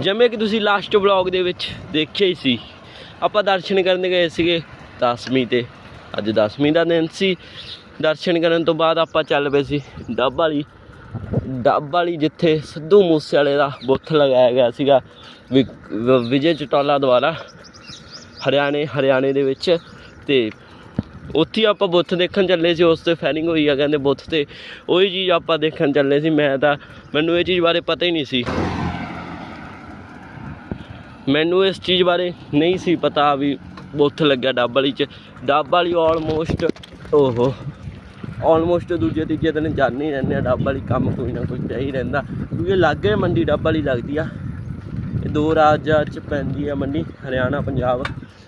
ਜਿਵੇਂ ਕਿ ਤੁਸੀਂ ਲਾਸਟ ਵਲੌਗ ਦੇ ਵਿੱਚ ਦੇਖਿਆ ਹੀ ਸੀ। ਆਪਾਂ ਦਰਸ਼ਨ ਕਰਨ ਗਏ ਸੀਗੇ 10ਵੀਂ ਤੇ। ਅੱਜ 10ਵੀਂ ਦਾ ਦਿਨ ਸੀ। ਦਰਸ਼ਨ ਕਰਨ ਤੋਂ ਬਾਅਦ ਆਪਾਂ ਚੱਲ ਪਏ ਸੀ ਡੱਬ ਵਾਲੀ। ਡੱਬ ਵਾਲੀ ਜਿੱਥੇ ਸਿੱਧੂ ਮੂਸੇ ਵਾਲੇ ਦਾ ਬੁੱਤ ਲਗਾਇਆ ਗਿਆ ਸੀਗਾ ਵਿ- ਵਿਜੇ ਚਟਾਲਾ ਦੁਆਰਾ। ਹਰਿਆਣੇ ਹਰਿਆਣੇ ਦੇ ਵਿੱਚ ਤੇ ਉੱਥੇ ਆਪਾਂ ਬੁੱਤ ਦੇਖਣ ਚੱਲੇ ਸੀ। ਉਸ ਤੇ ਫੈਰਿੰਗ ਹੋਈ ਆ ਕਹਿੰਦੇ ਬੁੱਤ ਤੇ। ਉਹੀ ਚੀਜ਼ ਆਪਾਂ ਦੇਖਣ ਚੱਲੇ ਸੀ। ਮੈਂ ਤਾਂ, ਮੈਨੂੰ ਇਹ ਚੀਜ਼ ਬਾਰੇ ਪਤਾ ਹੀ ਨਹੀਂ ਸੀ। ਮੈਨੂੰ ਇਸ ਚੀਜ਼ ਬਾਰੇ ਨਹੀਂ ਸੀ ਪਤਾ ਵੀ ਬੁੱਤ ਲੱਗਿਆ ਡੱਬ ਵਾਲੀ ਚ। ਡੱਬ ਵਾਲੀ ਆਲਮੋਸਟ ਓਹੋ ਆਲਮੋਸਟ ਦੂਜੇ ਤੀਜੇ ਦਿਨ ਜਾਂਦੇ ਹੀ ਰਹਿੰਦੇ ਆ, ਡੱਬ ਵਾਲੀ ਕੰਮ ਕੋਈ ਨਾ ਕੋਈ ਚਾਹੀ ਰਹਿੰਦਾ। ਕਿਉਂਕਿ ਲਾਗੇ ਮੰਡੀ, ਡੱਬ ਵਾਲੀ ਲੱਗਦੀ ਆ। ਇਹ ਦੋ ਰਾਜਾਂ ਚ ਪੈਂਦੀ ਆ ਮੰਡੀ, ਹਰਿਆਣਾ, ਪੰਜਾਬ।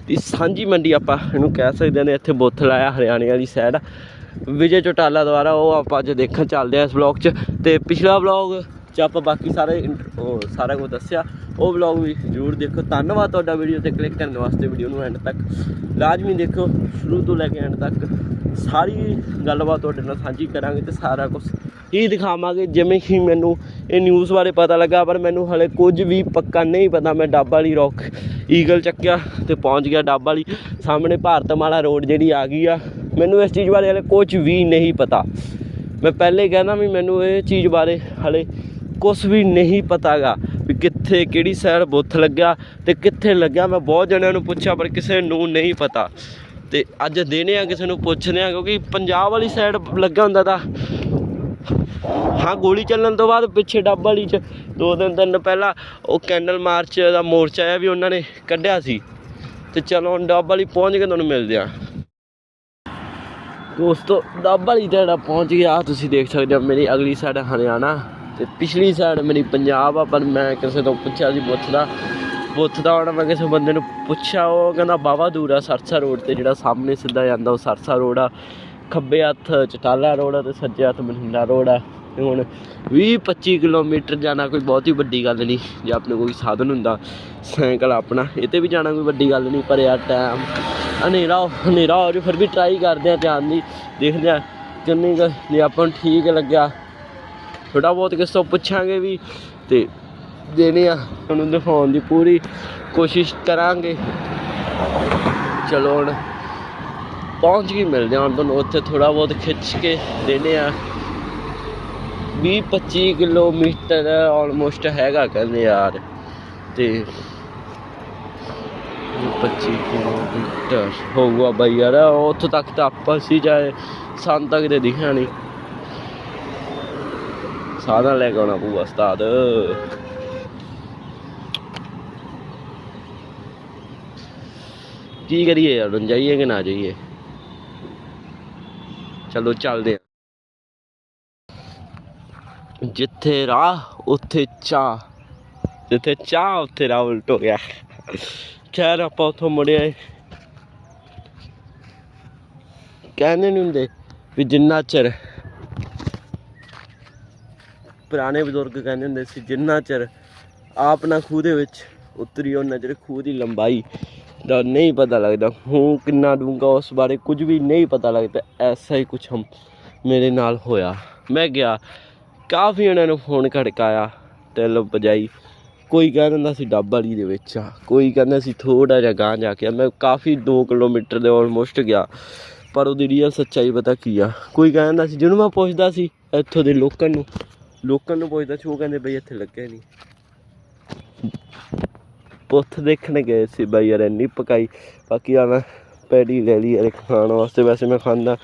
ਦੀ ਸਾਂਝੀ ਮੰਡੀ ਆਪਾਂ ਇਹਨੂੰ ਕਹਿ ਸਕਦੇ ਨੇ, ਇੱਥੇ ਬੁੱਥ ਲਾਇਆ ਹਰਿਆਣੇ ਵਾਲੀ ਸਾਈਡ ਵਿਜੇ ਚੋਟਾਲਾ ਦੁਆਰਾ ਉਹ ਆਪਾਂ ਅੱਜ ਦੇਖਣ ਚੱਲਦੇ ਆ ਇਸ ਵਲੌਗ 'ਚ। ਤੇ ਪਿਛਲਾ ਵਲੌਗ 'ਚ ਆਪਾਂ ਬਾਕੀ ਸਾਰੇ ਇੰਟ- ਸਾਰਾ ਕੁਝ ਦੱਸਿਆ। ਉਹ ਵਲੌਗ ਵੀ ਜ਼ਰੂਰ ਦੇਖੋ ਧੰਨਵਾਦ ਤੁਹਾਡਾ ਵੀਡੀਓ ਤੇ ਕਲਿੱਕ ਕਰਨ ਵਾਸਤੇ ਵੀਡੀਓ ਨੂੰ ਐਂਡ ਤੱਕ। ਲਾਜ਼ਮੀ ਦੇਖੋ ਸ਼ੁਰੂ ਤੋਂ ਲੈ ਕੇ ਐਂਡ ਤੱਕ। ਸਾਰੀ ਗੱਲਬਾਤ ਤੁਹਾਡੇ ਨਾਲ ਸਾਂਝੀ ਕਰਾਂਗੇ ਤੇ ਸਾਰਾ ਕੁਝ ਹੀ ਦਿਖਾਵਾਂਗੇ। ਜਿਵੇਂ ਕਿ ਮੈਨੂੰ ਇਹ ਨਿਊਜ਼ ਬਾਰੇ ਪਤਾ ਲੱਗਾ, ਪਰ ਮੈਨੂੰ ਹਲੇ ਕੁਝ ਵੀ ਪੱਕਾ ਨਹੀਂ ਪਤਾ। ਮੈਂ ਡੱਬ ਵਾਲੀ ਰੌਕ ਈਗਲ ਚੱਕਿਆ ਤੇ ਪਹੁੰਚ ਗਿਆ ਡੱਬ ਵਾਲੀ। ਸਾਹਮਣੇ ਭਾਰਤਮਾਲਾ ਰੋਡ ਜਿਹੜੀ ਆ ਗਈ ਆ। ਮੈਨੂੰ ਇਸ ਚੀਜ਼ ਬਾਰੇ ਹਲੇ ਕੁਝ ਵੀ ਨਹੀਂ ਪਤਾ। ਮੈਂ ਪਹਿਲੇ ਕਹਿੰਦਾ ਵੀ ਮੈਨੂੰ ਇਹ ਚੀਜ਼ ਬਾਰੇ ਹਲੇ ਕੁਝ ਵੀ ਨਹੀਂ ਪਤਾਗਾ ਵੀ ਕਿੱਥੇ, ਕਿਹੜੀ ਸਾਈਡ ਬੁੱਥ ਲੱਗਿਆ ਤੇ ਕਿੱਥੇ ਲੱਗਿਆ। ਮੈਂ ਬਹੁਤ ਜਣਿਆਂ ਨੂੰ ਪੁੱਛਿਆ, ਪਰ ਕਿਸੇ ਨੂੰ ਨਹੀਂ ਪਤਾ। ਤੇ ਅੱਜ ਦੇਣੇ ਆ, ਕਿਸੇ ਨੂੰ ਪੁੱਛਦੇ ਆ, ਕਿਉਂਕਿ ਪੰਜਾਬ ਵਾਲੀ ਸਾਈਡ ਲੱਗਾ ਹੁੰਦਾ ਤਾਂ। ਹਾਂ, ਗੋਲੀ ਚੱਲਣ ਤੋਂ ਬਾਅਦ ਪਿੱਛੇ ਡੱਬ ਵਾਲੀ ਚ ਦੋ ਦਿਨ, ਤਿੰਨ ਪਹਿਲਾਂ ਉਹ ਕੈਂਡਲ ਮਾਰਚ ਦਾ ਮੋਰਚਾ ਆ ਵੀ ਉਹਨਾਂ ਨੇ ਕੱਢਿਆ ਸੀ। ਤੇ ਚਲੋ ਹੁਣ ਡੱਬ ਵਾਲੀ ਪਹੁੰਚ ਕੇ ਤੁਹਾਨੂੰ ਮਿਲਦੇ ਆ। ਦੋਸਤੋ, ਡੱਬ ਵਾਲੀ ਤੇ ਜਿਹੜਾ ਪਹੁੰਚ ਗਿਆ। ਤੁਸੀਂ ਦੇਖ ਸਕਦੇ ਹੋ ਮੇਰੀ ਅਗਲੀ ਸਾਈਡ ਹਰਿਆਣਾ। ਤੇ ਪਿਛਲੀ ਸਾਈਡ ਮੇਰੀ ਪੰਜਾਬ ਆ, ਪਰ ਮੈਂ ਕਿਸੇ ਤੋਂ ਪੁੱਛਿਆ ਸੀ ਬੁੱਥ ਦਾ। ਬੁੱਥ ਦਾ ਹੁਣ ਮੈਂ ਕਿਸੇ ਬੰਦੇ ਨੂੰ ਪੁੱਛਿਆ, ਉਹ ਕਹਿੰਦਾ, ਬਾਵਾ ਦੂਰ ਆ, ਸਰਸਾ ਰੋਡ ਤੇ ਜਿਹੜਾ ਸਾਹਮਣੇ ਸਿੱਧਾ ਜਾਂਦਾ, ਉਹ ਸਰਸਾ ਰੋਡ ਆ। ਖੱਬੇ ਹੱਥ ਚਟਾਲਾ ਰੋਡ ਆ ਤੇ ਸੱਜੇ ਹੱਥ ਮਹਿੰਦਾ ਰੋਡ ਆ। ਤੇ ਹੁਣ 20 25 ਕਿਲੋਮੀਟਰ ਜਾਣਾ ਕੋਈ ਬਹੁਤ ਹੀ ਵੱਡੀ ਗੱਲ ਨਹੀਂ, ਜੇ ਆਪਣੇ ਕੋਈ ਸਾਧਨ ਹੁੰਦਾ, ਸਾਈਕਲ ਆਪਣਾ ਇਹ ਤੇ ਵੀ ਜਾਣਾ ਕੋਈ ਵੱਡੀ ਗੱਲ ਨਹੀਂ, ਪਰ ਯਾਰ ਟਾਈਮ ਹਨੇਰਾ ਹਨੇਰਾ ਹੋ ਜਾ ਫਿਰ ਵੀ ਟਰਾਈ ਕਰਦੇ ਆ ਧਿਆਨ ਦੀ, ਦੇਖਦੇ ਆ ਕਿੰਨੀ ਕੁ ਜੇ ਆਪਾਂ ਨੂੰ ਠੀਕ ਲੱਗਿਆ। ਥੋੜਾ ਬਹੁਤ ਕਿਸ ਤੋਂ ਪੁੱਛਾਂਗੇ ਵੀ ਤੇ ਦੇਣੇ ਆ। ਤੁਹਾਨੂੰ ਦਿਖਾਉਣ ਦੀ ਪੂਰੀ ਕੋਸ਼ਿਸ਼ ਕਰਾਂਗੇ। ਚਲੋ ਹੁਣ ਪਹੁੰਚ ਕੇ ਮਿਲਦੇ ਹਾਂ ਹੁਣ ਤੁਹਾਨੂੰ, ਉੱਥੇ ਥੋੜਾ ਬਹੁਤ ਖਿੱਚ ਕੇ ਦੇਣੇ ਆ। 20 25 ਕਿਲੋਮੀਟਰ ਆਲਮੋਸਟ ਹੈਗਾ ਕਹਿੰਦੇ ਯਾਰ। ਤੇ 25 ਕਿਲੋਮੀਟਰ ਹੋਊਗਾ ਬਈ ਯਾਰ, ਉੱਥੋਂ ਤੱਕ ਤਾਂ ਆਪਾਂ ਸੀ ਜਾਏ, ਸਾਨੂੰ ਤੱਕ ਤੇ ਦਿਖਿਆ ਨਹੀਂ। ਸਾਧਨ ਲੈ ਕੇ ਆਉਣਾ ਪਊਗਾ, ਉਸਤਾਦ। ਕੀ ਕਰੀਏ ਯਾਰ, ਹੁਣ ਜਾਈਏ ਕਿ ਨਾ ਜਾਈਏ? ਚਲੋ ਚੱਲਦੇ ਆ। ਜਿੱਥੇ ਰਾਹ, ਉੱਥੇ ਚਾਹ। ਜਿੱਥੇ ਚਾਹ, ਉੱਥੇ ਰਾਹ ਉਲਟ ਹੋ ਗਿਆ। ਖੈਰ, ਆਪਾਂ ਉੱਥੋਂ ਮੁੜਿਆ ਆਏ। ਕਹਿੰਦੇ ਨਹੀਂ ਹੁੰਦੇ ਵੀ ਜਿੰਨਾ ਚਿਰ ਪੁਰਾਣੇ ਬਜ਼ੁਰਗ ਕਹਿੰਦੇ ਹੁੰਦੇ ਸੀ, ਜਿੰਨਾ ਚਿਰ ਆਪ ਨਾ ਖੂਹ ਦੇ ਵਿੱਚ ਉਤਰੀ, ਉਹਨਾਂ ਚਿਰ ਖੂਹ ਦੀ ਲੰਬਾਈ ਦਾ ਨਹੀਂ ਪਤਾ ਲੱਗਦਾ। ਹੂੰ ਕਿੰਨਾ ਡੂੰਗਾ ਉਸ ਬਾਰੇ ਕੁਝ ਵੀ ਨਹੀਂ ਪਤਾ ਲੱਗਦਾ। ਐਸਾ ਹੀ ਕੁਝ ਹਮ ਮੇਰੇ ਨਾਲ ਹੋਇਆ। ਮੈਂ ਗਿਆ। ਕਾਫੀ ਉਹਨਾਂ ਨੂੰ ਫੋਨ ਖੜਕਾਇਆ ਟੈਲ ਵਜਾਈ। ਕੋਈ ਕਹਿ ਦਿੰਦਾ ਸੀ, ਡੱਬ ਵਾਲੀ ਦੇ ਵਿੱਚ ਆ। ਕੋਈ ਕਹਿੰਦਾ ਸੀ ਥੋੜਾ ਜਿਹਾ ਗਾਂ ਜਾ ਕੇ ਆ। ਮੈਂ ਕਾਫੀ 2 ਕਿਲੋਮੀਟਰ ਦੇ ਆਲਮੋਸਟ ਗਿਆ। ਪਰ ਉਹਦੀ ਰੀਅਲ ਸੱਚਾਈ ਪਤਾ ਕੀ ਆ? ਕੋਈ ਕਹਿੰਦਾ ਸੀ, ਜਿਹਨੂੰ ਮੈਂ ਪੁੱਛਦਾ ਸੀ, ਇੱਥੋਂ ਦੇ ਲੋਕਾਂ ਨੂੰ ਲੋਕਾਂ ਨੂੰ ਪੁੱਛਦਾ ਸੀ, ਉਹ ਕਹਿੰਦੇ ਬਈ ਇੱਥੇ ਲੱਗਿਆ ਨਹੀਂ ਪੁੱਥ ਦੇਖਣ ਗਏ ਸੀ ਬਾਈ ਯਾਰ ਇੰਨੀ ਪਕਾਈ। ਬਾਕੀ ਆ ਮੈਂ ਪੈੜੀ ਲੈ ਲਈ ਯਾਰ ਖਾਣ ਵਾਸਤੇ। ਵੈਸੇ ਮੈਂ ਖਾਂਦਾ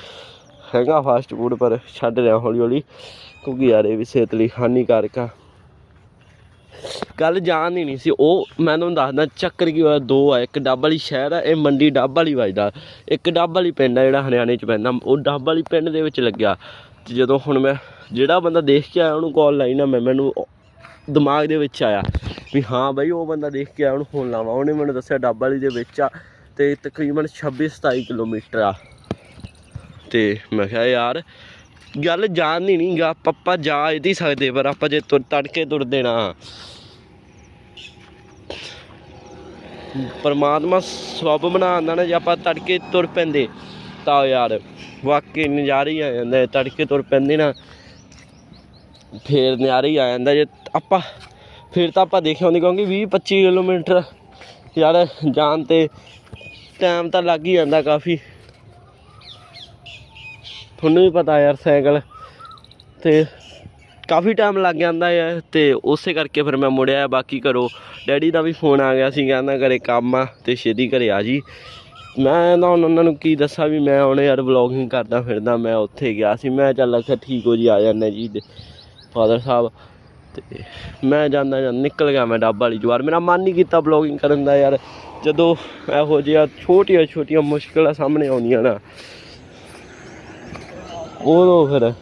ਹੈਗਾ ਫਾਸਟ ਫੂਡ ਪਰ ਛੱਡ ਰਿਹਾ ਹੌਲੀ ਹੌਲੀ। ਕਿਉਂਕਿ ਯਾਰ ਇਹ ਵੀ ਸਿਹਤ ਲਈ ਹਾਨੀਕਾਰਕ ਆ। ਗੱਲ ਜਾਣ ਹੀ ਨਹੀਂ ਸੀ। ਉਹ ਮੈਂ ਤੁਹਾਨੂੰ ਦੱਸਦਾ, ਚੱਕਰ ਕੀ ਹੋਇਆ? ਦੋ ਆ, ਇੱਕ ਡੱਬ ਵਾਲੀ ਸ਼ਹਿਰ ਆ, ਇਹ ਮੰਡੀ ਡੱਬ ਵਾਲੀ ਵੱਜਦਾ। ਇੱਕ ਡੱਬ ਵਾਲੀ ਪਿੰਡ ਆ ਜਿਹੜਾ ਹਰਿਆਣੇ ਚ ਪੈਂਦਾ। ਉਹ ਡੱਬ ਵਾਲੀ ਪਿੰਡ ਦੇ ਵਿੱਚ ਲੱਗਿਆ। ਜਦੋਂ ਹੁਣ ਮੈਂ ਜਿਹੜਾ ਬੰਦਾ ਦੇਖ ਕੇ ਆਇਆ ਉਹਨੂੰ ਕਾਲ ਲਾਈ ਨਾ ਮੈਂ, ਮੈਨੂੰ ਦਿਮਾਗ ਦੇ ਵਿੱਚ ਆਇਆ ਵੀ ਹਾਂ ਬਾਈ ਉਹ ਬੰਦਾ ਦੇਖ ਕੇ ਆਇਆ, ਉਹਨੂੰ ਫੋਨ ਲਾਵਾਂ। ਉਹਨੇ ਮੈਨੂੰ ਦੱਸਿਆ ਡੱਬ ਵਾਲੀ ਦੇ ਵਿੱਚ ਆ ਤੇ ਤਕਰੀਬਨ 26 27 ਕਿਲੋਮੀਟਰ ਆ। ਤੇ ਮੈਂ ਕਿਹਾ ਯਾਰ ਗੱਲ ਜਾਣ ਨਹੀਂ ਗਾ ਆਪਾਂ ਜਾ ਇਹਦੀ ਸਕਦੇ, ਪਰ ਆਪਾਂ ਜੇ ਤੁਰ, ਤੜਕੇ ਤੁਰ ਦੇਣਾ। ਪਰਮਾਤਮਾ ਸਵੱਬ ਬਣਾਉਂਦਾ ਨਾ, ਜੇ ਆਪਾਂ ਤੜਕੇ ਤੁਰ ਪੈਂਦੇ। ਤਾਂ ਯਾਰ। ਵਾਕਈ ਨਜ਼ਾਰੇ ਹੀ ਆ ਜਾਂਦਾ, ਤੜਕੇ ਤੁਰ ਪੈਂਦੇ ਨਾ, ਫੇਰ ਨਜ਼ਾਰੇ ਹੀ ਆ ਜਾਂਦਾ। ਜੇ ਆਪਾਂ, ਫਿਰ ਤਾਂ ਆਪਾਂ ਦੇਖਿਆ ਹੁੰਦੀ ਕਿਉਂਕਿ 20 25 ਕਿਲੋਮੀਟਰ ਯਾਰ ਜਾਣ ਤੇ ਟਾਈਮ ਤਾਂ ਲੱਗ ਹੀ ਜਾਂਦਾ ਕਾਫੀ। ਤੁਹਾਨੂੰ ਵੀ ਪਤਾ ਯਾਰ ਸਾਈਕਲ ਤੇ ਕਾਫੀ ਟਾਈਮ ਲੱਗ ਜਾਂਦਾ ਹੈ ਤੇ ਉਸੇ ਕਰਕੇ ਫਿਰ ਮੈਂ ਮੁੜਿਆ। ਬਾਕੀ ਘਰੋਂ ਡੈਡੀ ਦਾ ਵੀ ਫੋਨ ਆ ਗਿਆ ਸੀ, ਕਹਿੰਦਾ ਘਰੇ ਕੰਮ ਆ ਤੇ ਛੇਤੀ ਘਰੇ ਆ ਜੀ। ਮੈਂ ਤਾਂ ਹੁਣ ਉਹਨਾਂ ਨੂੰ ਕੀ ਦੱਸਾਂ ਵੀ ਮੈਂ ਹੁਣ ਯਾਰ ਵਲੌਗਿੰਗ ਕਰਦਾ ਫਿਰਦਾ, ਮੈਂ ਉੱਥੇ ਗਿਆ ਸੀ, ਮੈਂ ਚੱਲ ਅੱਛਾ ਠੀਕ ਹੋ ਜੀ, ਆ ਜਾਂਦਾ ਜੀ ਫਾਦਰ ਸਾਹਿਬ ਤੇ ਮੈਂ ਜਾਂਦਾ ਜਾਂਦਾ ਨਿਕਲ ਗਿਆ ਮੈਂ ਡੱਬ ਵਾਲੀ ਜਵਾਰ, ਮੇਰਾ ਮਨ ਨਹੀਂ ਕੀਤਾ ਵਲੌਗਿੰਗ ਕਰਨ ਦਾ ਯਾਰ, ਜਦੋਂ ਇਹੋ ਜਿਹੀਆਂ ਛੋਟੀਆਂ ਛੋਟੀਆਂ ਮੁਸ਼ਕਲਾਂ ਸਾਹਮਣੇ ਆਉਂਦੀਆਂ ਨਾ, ਉਦੋਂ ਫਿਰ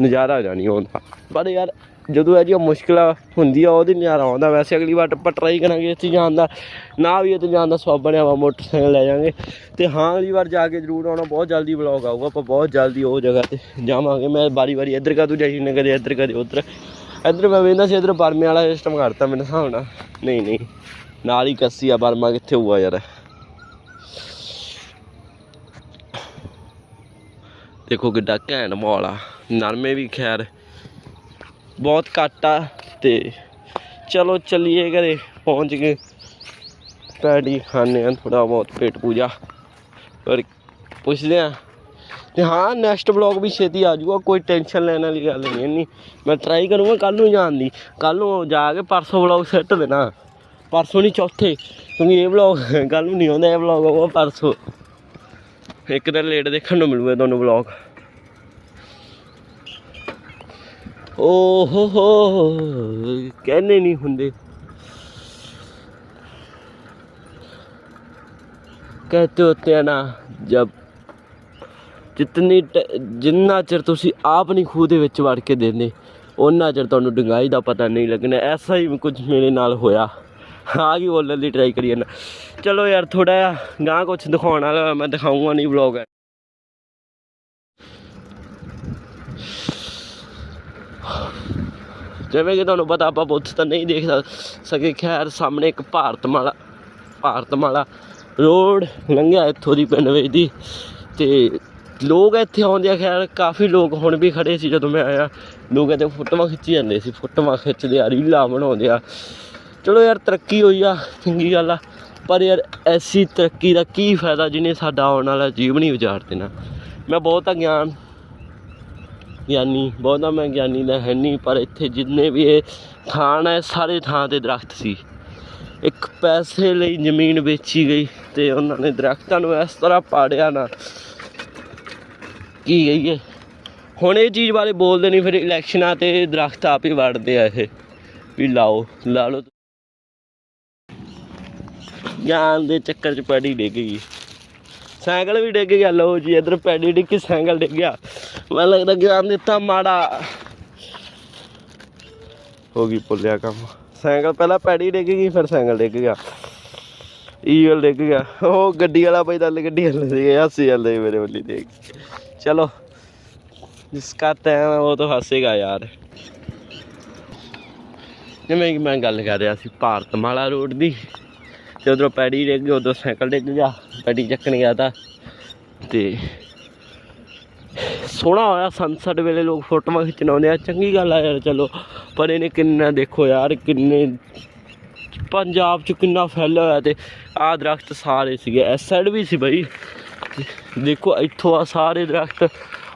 ਨਜ਼ਾਰਾ ਜਾਣੀ ਆਉਂਦਾ ਪਰ ਯਾਰ ਜਦੋਂ ਇਹ ਜਿਹੀਆਂ ਮੁਸ਼ਕਲਾਂ ਹੁੰਦੀਆਂ, ਉਹਦੀ ਨਜ਼ਾਰਾ ਆਉਂਦਾ। ਵੈਸੇ ਅਗਲੀ ਵਾਰ ਆਪਾਂ ਟਰਾਈ ਕਰਾਂਗੇ ਇੱਥੇ ਜਾਣ ਦਾ। ਨਾ ਵੀ ਇੱਥੇ ਜਾਣ ਦਾ ਸਵਾਬ ਬਣਿਆ ਵਾ, ਮੋਟਰਸਾਈਕਲ ਲੈ ਜਾਾਂਗੇ। ਤੇ ਹਾਂ, ਅਗਲੀ ਵਾਰ ਜਾ ਕੇ ਜ਼ਰੂਰ ਆਉਣਾ। ਬਹੁਤ ਜਲਦੀ ਵਲੌਗ ਆਊਗਾ ਆਪਾਂ, ਬਹੁਤ ਜਲਦੀ ਉਹ ਜਗ੍ਹਾ ਤੇ ਜਾਵਾਂਗੇ। ਮੈਂ ਵਾਰੀ ਵਾਰੀ ਇੱਧਰ ਕਾ ਤੂੰ ਜਾਈ ਨੇ ਕਦੇ ਇੱਧਰ, ਕਦੇ ਉੱਧਰ। ਇੱਧਰ ਮੈਂ ਵੇਖਦਾ ਸੀ, ਇੱਧਰ ਬਰਮੇ ਵਾਲਾ ਸਿਸਟਮ ਕਰਤਾ ਮੈਨੂੰ ਹਿਸਾਬ ਨਾਲ। ਨਹੀਂ ਨਹੀਂ। ਨਾਲ ਹੀ ਕੱਸੀ ਆ ਬਰਮਾ ਕਿੱਥੇ ਹੋਊਗਾ ਯਾਰ? ਦੇਖੋ ਕਿੱਡਾ ਘੈਂਟ ਮਾਹੌਲ ਆ। ਨਰਮੇ ਵੀ ਖੈਰ ਬਹੁਤ ਘੱਟ ਆ ਤੇ ਚਲੋ ਚੱਲੀਏ ਘਰੇ, ਪਹੁੰਚ ਗਏ। ਪੈੜੀ ਖਾਣੇ ਆ ਥੋੜਾ ਬਹੁਤ ਪੇਟ ਪੂਜਾ। ਪਰ ਪੁੱਛਦੇ ਆ, ਤੇ ਹਾਂ ਨੈਕਸਟ ਵਲੌਗ ਵੀ ਛੇਤੀ ਆ ਜਾਊਗਾ, ਕੋਈ ਟੈਨਸ਼ਨ ਲੈਣ ਵਾਲੀ ਗੱਲ ਨਹੀਂ, ਇੰਨੀ ਮੈਂ ਟਰਾਈ ਕਰੂੰਗਾ ਕੱਲ ਨੂੰ ਜਾਣ ਦੀ। ਕੱਲ ਨੂੰ ਜਾ ਕੇ ਪਰਸੋਂ ਵਲੌਗ ਸੈੱਟ ਦੇਣਾ। ਪਰਸੋਂ ਨਹੀਂ, ਚੌਥੇ। ਕਿਉਂਕਿ ਇਹ ਵਲੌਗ ਕੱਲ ਨੂੰ ਨਹੀਂ ਆਉਂਦਾ, ਇਹ ਵਲੌਗ ਆਊਗਾ ਪਰਸੋਂ। ਇੱਕ ਦਿਨ ਲੇਟ ਦੇਖਣ ਨੂੰ ਮਿਲੂਗਾ ਤੁਹਾਨੂੰ ਵਲੌਗ ਓ ਹੋ, ਕਹਿੰਦੇ ਨਹੀਂ ਹੁੰਦੇ। ਕਹਤੇ ਹੋਤੇ ਨਾ, ਜਬ ਜਿਤਨੀ ਜਿੰਨਾ ਚਿਰ ਤੁਸੀਂ ਆਪ ਨਹੀਂ ਖੂਹ ਦੇ ਵਿੱਚ ਵੜ ਕੇ ਦੇਨੇ ਉਹਨਾਂ ਚਿਰ ਤੁਹਾਨੂੰ ਡੰਗਾਈ ਦਾ ਪਤਾ ਨਹੀਂ ਲੱਗਣਾ, ਐਸਾ ਹੀ ਕੁਝ ਮੇਰੇ ਨਾਲ ਹੋਇਆ। ਆ ਗਈ ਬੋਲਣ ਦੀ ਟਰਾਈ ਕਰੀ ਜਾਂਦਾ। ਚਲੋ ਯਾਰ ਥੋੜਾ ਗਾਂ ਕੁਛ ਦਿਖਾਉਣ ਵਾਲਾ ਮੈਂ ਦਿਖਾਉਂਗਾ ਨਹੀਂ ਵਲੌਗ ਜਿਵੇਂ ਕਿ ਤੁਹਾਨੂੰ ਪਤਾ ਆਪਾਂ ਬੁੱਤ ਤਾਂ ਨਹੀਂ ਦੇਖ ਸਕੇ ਖੈਰ, ਸਾਹਮਣੇ ਇੱਕ ਭਾਰਤਮਾਲਾ ਭਾਰਤਮਾਲਾ ਰੋਡ ਲੰਘਿਆ ਇੱਥੋਂ ਦੀ ਪਿੰਡ ਵਿੱਚ ਦੀ। ਤੇ ਲੋਕ ਇੱਥੇ ਆਉਂਦੇ ਆ, ਖੈਰ, ਕਾਫੀ ਲੋਕ ਹੁਣ ਵੀ ਖੜੇ ਸੀ ਜਦੋਂ ਮੈਂ ਆਇਆ। ਲੋਕ ਇੱਥੇ ਫੋਟੋਆਂ ਖਿੱਚੀ ਜਾਂਦੇ ਸੀ, ਫੋਟੋਆਂ ਖਿੱਚਦੇ ਆ, ਰੀਲਾਂ ਬਣਾਉਂਦੇ ਆ। ਚਲੋ ਯਾਰ, ਤਰੱਕੀ ਹੋਈ ਆ, ਚੰਗੀ ਗੱਲ ਆ। ਪਰ ਯਾਰ, ਐਸੀ ਤਰੱਕੀ ਦਾ ਕੀ ਫਾਇਦਾ ਜਿਹਨੇ ਸਾਡਾ ਆਉਣ ਵਾਲਾ ਜੀਵਨ ਹੀ ਉਜਾੜ ਦੇਣਾ। ਮੈਂ ਬਹੁਤਾ ਗਿਆਨ ਗਿਆਨੀ, ਬਹੁਤਾ ਮੈਂ ਗਿਆਨੀ ਦਾ ਹੈ ਨਹੀਂ ਪਰ ਇੱਥੇ ਜਿੰਨੇ ਵੀ ਇਹ ਥਾਂ ਹੈ, ਸਾਰੇ ਥਾਂ ਤੇ ਦਰਖਤ ਸੀ। ਇੱਕ ਪੈਸੇ ਲਈ ਜ਼ਮੀਨ ਵੇਚੀ ਗਈ ਤੇ ਉਹਨਾਂ ਨੇ ਦਰਖਤਾਂ ਨੂੰ ਇਸ ਤਰ੍ਹਾਂ ਪਾੜਿਆ ਨਾ। ਕੀ ਗਈਏ ਹੁਣ ਇਹ ਚੀਜ਼ ਬਾਰੇ ਬੋਲਦੇ ਨਹੀਂ ਫਿਰ ਇਲੈਕਸ਼ਨਾਂ ਤੇ ਦਰਖਤ ਆਪ ਹੀ ਵੜਦੇ ਆ ਇਹ। ਵੀ ਲਾਓ, ਲਾ ਲਓ। ਗਿਆਨ ਦੇ ਚੱਕਰ ਚ ਪੈੜੀ ਡਿੱਗ ਗਈ। ਸਾਈਕਲ ਵੀ ਡਿੱਗ ਗਿਆ, ਲਓ ਜੀ, ਇਧਰ ਪੈੜੀ ਡਿੱਗੀ, ਸਾਈਕਲ ਡਿੱਗ ਗਿਆ। ਮੈਨੂੰ ਲੱਗਦਾ ਗਿਆਨ ਦਿੱਤਾ ਮਾੜਾ। ਹੋ ਗਈ ਪੁੱਲਿਆ ਕੰਮ। ਸਾਈਕਲ ਪਹਿਲਾਂ ਪੈੜੀ ਡਿੱਗ ਗਈ ਫਿਰ ਸਾਈਕਲ ਡਿੱਗ ਗਿਆ। ਈਗਲ ਡਿੱਗ ਗਿਆ। ਉਹ ਗੱਡੀ ਵਾਲਾ ਭਾਈ ਦਲ ਗੱਡੀ ਵਾਲੇ ਸੀ ਹੱਸੀ ਜਾਂਦੇ ਮੇਰੇ ਵੱਲੀ ਦੇਖ। ਚਲੋ ਜਿਸਕਾ ਟਾਈਮ ਹੈ ਉਹ ਤਾਂ ਹੱਸੇਗਾ ਯਾਰ। ਜਿਵੇਂ ਕਿ ਮੈਂ ਗੱਲ ਕਰ ਰਿਹਾ ਸੀ ਭਾਰਤਮਾਲਾ ਰੋਡ ਦੀ। ਤੇ ਉਧਰੋਂ ਪੈੜੀ ਡਿੱਗ ਗਈ ਉਧਰੋਂ ਸਾਈਕਲ ਡਿੱਗ ਗਿਆ ਪੈੜੀ ਚੱਕਣ ਗਿਆ ਤਾਂ। ਤੇ ਸੋਹਣਾ ਹੋਇਆ ਸਨਸੈਟ ਵੇਲੇ ਲੋਕ ਫੋਟੋਆਂ ਖਿੱਚਣ ਆਉਂਦੇ ਆ। ਚੰਗੀ ਗੱਲ ਆ ਯਾਰ, ਚਲੋ। ਪਰ ਇਹਨੇ ਕਿੰਨਾ, ਦੇਖੋ ਯਾਰ, ਕਿੰਨੇ ਪੰਜਾਬ ਚ ਕਿੰਨਾ ਫੈਲਿਆ ਹੋਇਆ ਤੇ ਆਹ ਦਰਖਤ ਸਾਰੇ ਸੀਗੇ। ਇਸ ਸਾਈਡ ਵੀ ਸੀ ਬਈ। ਦੇਖੋ, ਇੱਥੋਂ ਆ ਸਾਰੇ ਦਰਖਤ।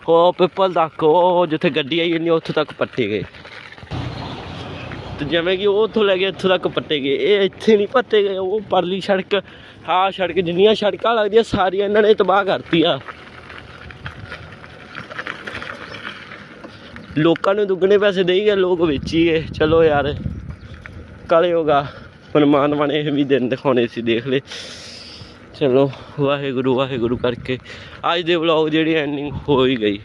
ਉਹ ਪਿੱਪਲ ਤੱਕ ਉਹ ਜਿੱਥੇ ਗੱਡੀ ਆਈ ਜਾਂਦੀ ਉੱਥੋਂ ਤੱਕ ਪੱਟੇ ਗਏ। ਤੇ ਜਿਵੇਂ ਕਿ ਉਹ ਉੱਥੋਂ ਲੈ ਕੇ ਇੱਥੋਂ ਤੱਕ ਪੱਟੇ ਗਏ। ਇਹ ਇੱਥੇ ਨਹੀਂ ਪੱਟੇ ਗਏ, ਉਹ ਪਰਲੀ ਸੜਕ, ਆਹ ਸੜਕ, ਜਿੰਨੀਆਂ ਸੜਕਾਂ ਲੱਗਦੀਆਂ, ਸਾਰੀਆਂ ਇਹਨਾਂ ਨੇ ਤਬਾਹ ਕਰਤੀਆਂ। ਲੋਕਾਂ ਨੂੰ ਦੁੱਗਣੇ ਪੈਸੇ ਦੇਈ ਗਏ ਲੋਕ ਵੇਚੀਏ। ਚਲੋ ਯਾਰ, ਕਾਲੇ ਹੋਗਾ ਪਰਮਾਤਮਾ ਨੇ ਇਹ ਵੀ ਦਿਨ ਦਿਖਾਉਣੇ ਸੀ, ਦੇਖ ਲੈ। ਚਲੋ, ਵਾਹਿਗੁਰੂ ਵਾਹਿਗੁਰੂ ਕਰਕੇ। ਅੱਜ ਦੇ ਵਲੌਗ ਜਿਹੜੀ ਐਂਡਿੰਗ ਹੋ ਹੀ ਗਈ।